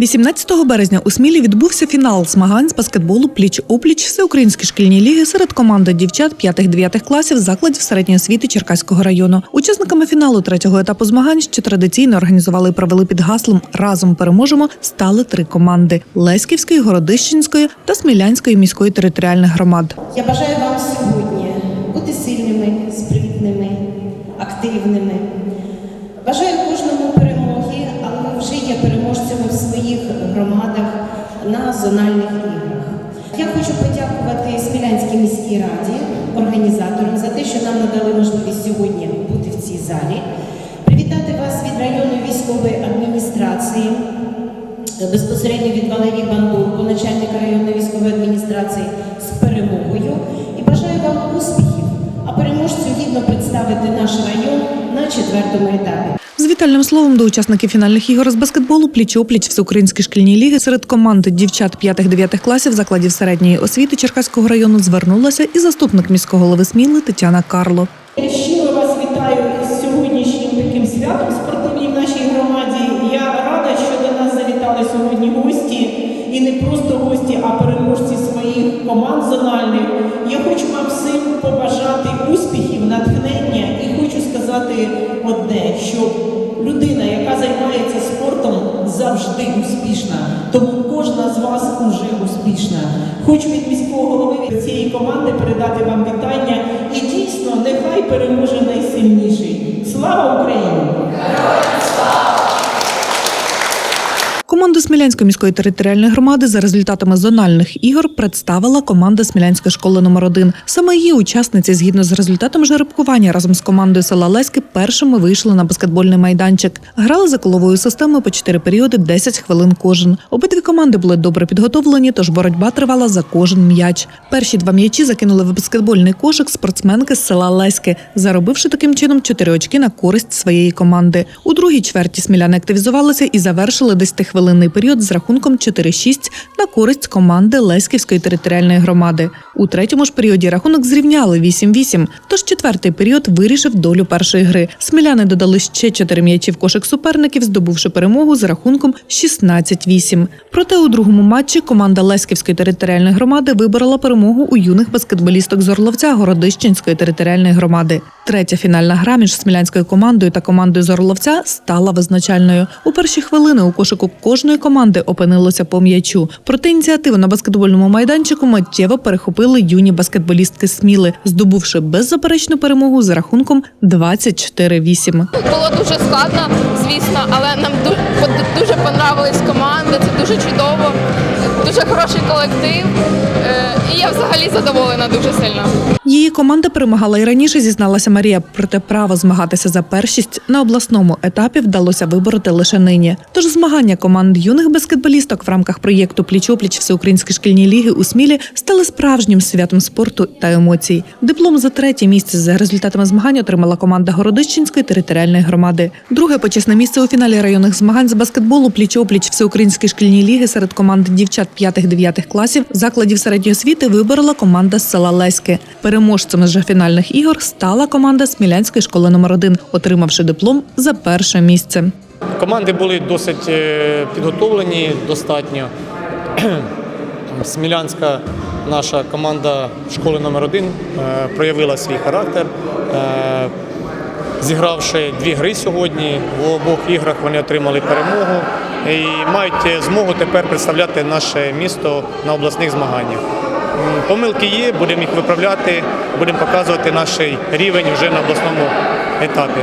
18 березня у Смілі відбувся фінал змагань з баскетболу пліч-опліч всеукраїнські шкільні ліги серед команди дівчат 5-9 класів закладів середньої освіти Черкаського району. Учасниками фіналу третього етапу змагань, що традиційно організували і провели під гаслом Разом переможемо стали три команди Леськівської, Городищенської та Смілянської міської територіальних громад. Я бажаю вам сьогодні бути сильними, спритними, активними. На зональних іграх. Я хочу подякувати Смілянській міській раді, організаторам за те, що нам надали можливість сьогодні бути в цій залі. Привітати вас від районної військової адміністрації, безпосередньо від Валерії Бандурко, начальника районної військової адміністрації, з перемогою. І бажаю вам успіхів, а переможцю гідно представити наш район на четвертому етапі. Вітальним словом до учасників фінальних ігор з баскетболу пліч-опліч всеукраїнські шкільні ліги серед команд дівчат 5-9 класів закладів середньої освіти Черкаського району звернулася і заступник міського голови Сміли Тетяна Карло. Я щиро вас вітаю з сьогоднішнім таким святом спортивним в нашій громаді. Я рада, що до нас завітали сьогодні гості, і не просто гості, а переможці своїх команд зональних. Я хочу вам всім побажати успіхів, натхнення і хочу сказати одне, що людина, яка займається спортом, завжди успішна. Тому кожна з вас уже успішна. Хочу від міського голови від цієї команди передати вам вітання. І дійсно, нехай переможе найсильніший. Слава Україні! Команду Смілянської міської територіальної громади за результатами зональних ігор представила команда Смілянської школи номер 1 Саме її учасниці, згідно з результатом жеребкування, разом з командою села Леськи першими вийшли на баскетбольний майданчик. Грали за коловою системою по 4 періоди 10 хвилин кожен. Обидві команди були добре підготовлені, тож боротьба тривала за кожен м'яч. Перші два м'ячі закинули в баскетбольний кошик спортсменки з села Леськи, заробивши таким чином 4 очки на користь своєї команди. У другій чверті сміляни активізувалися і завершили 10-хвилинний період з рахунком 4-6 на користь команди Леськівської територіальної громади. У третьому ж періоді рахунок зрівняли 8-8, тож четвертий період вирішив долю першої гри. Сміляни додали ще 4 м'ячі в кошик суперників, здобувши перемогу з рахунком 16-8. Проте у другому матчі команда Леськівської територіальної громади виборола перемогу у юних баскетболісток з Орловця Городищенської територіальної громади. Третя фінальна гра між смілянською командою та командою з Орловця стала визначальною. У перші хвилини у кошику кожної команди опинилося по м'ячу. Проте ініціативу на баскетбольному майданчику миттєво перехопили юні баскетболістки Сміли, здобувши беззаперечну перемогу за рахунком 24-8. Було дуже складно, звісно, але нам ду- дуже понравились команди, це дуже чудово, дуже хороший колектив. Е, І я взагалі задоволена дуже сильно. Її команда перемагала і раніше, зізналася Марія. Проте право змагатися за першість на обласному етапі вдалося вибороти лише нині. Тож змагання команд юних баскетболісток в рамках проєкту Пліч-опліч Всеукраїнські шкільні ліги у Смілі стали справжнім святом спорту та емоцій. Диплом за третє місце за результатами змагань отримала команда Городищенської територіальної громади. Друге почесне місце у фіналі районних змагань з баскетболу Пліч-опліч Всеукраїнські шкільні ліги серед команд дівчат 5-9 класів закладів середньої освіти виборола команда з села Леське. Переможцем же фінальних ігор стала команда Смілянської школи номер 1 отримавши диплом за перше місце. Команди були досить е, підготовлені достатньо. Смілянська наша команда школи номер 1 проявила свій характер. Е, Зігравши дві гри сьогодні, в обох іграх вони отримали перемогу і мають змогу тепер представляти наше місто на обласних змаганнях. Помилки є, будемо їх виправляти, будемо показувати наш рівень вже на обласному етапі.